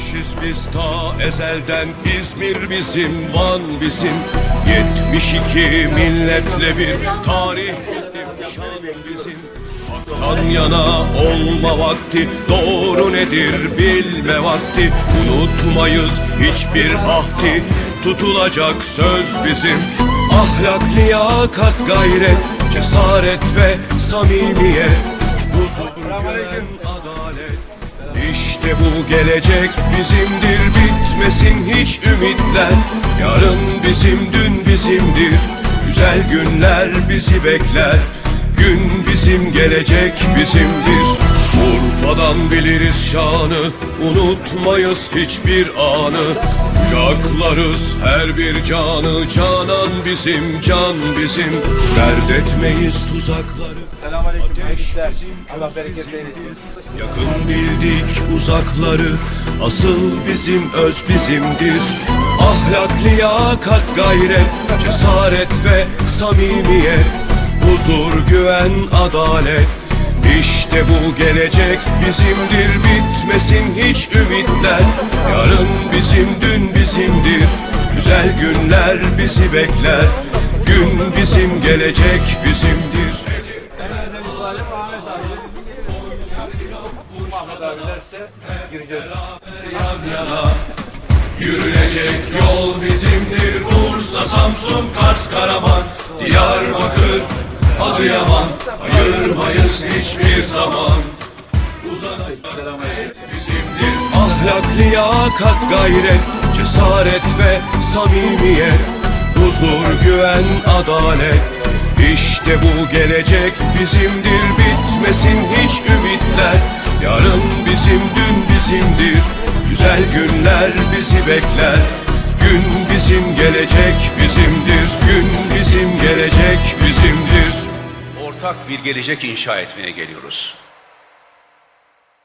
Kardeşiz biz ta ezelden İzmir bizim, Van bizim. 72 milletle bir tarih bizim, şan bizim. Haktan yana olma vakti Doğru nedir bilme vakti. Unutmayız hiçbir ahdi Tutulacak söz bizim. Ahlak, liyakat, gayret Cesaret ve samimiyet. Huzur, güven, adalet İşte bu gelecek bizimdir Bitmesin hiç ümitler. Yarın bizim dün bizimdir. Güzel günler bizi bekler. Gün bizim gelecek bizimdir Urfa'dan biliriz şanı Unutmayız hiçbir anı. Kucaklarız her bir canı Canan bizim, can bizim. Dert etmeyiz tuzakları. Selamünaleyküm. Hayırlı Allah bereket eylesin. Yakın bildik uzakları Asıl bizim öz bizimdir. Ahlak, liyakat, gayret Cesaret ve samimiyet Huzur, güven, adalet İşte bu gelecek bizimdir Bitmesin hiç ümitler. Yarın bizim, dün bizimdir Güzel günler bizi bekler. Gün bizim, gelecek bizimdir. Yan yol bizimdir Bursa, Samsun, Kars, Karaman Diyarbakır, Adıyaman Ayırmayız hiçbir zaman. Uzanacak bizimdir. Ahlak, liyakat, gayret Cesaret ve samimiyet. Huzur, güven, adalet. İşte bu gelecek bizimdir. Bitmesin hiç ümitler. Yarın bizim, dün bizimdir. Güzel günler bizi bekler. Gün bizim gelecek bizimdir ortak bir gelecek inşa etmeye geliyoruz.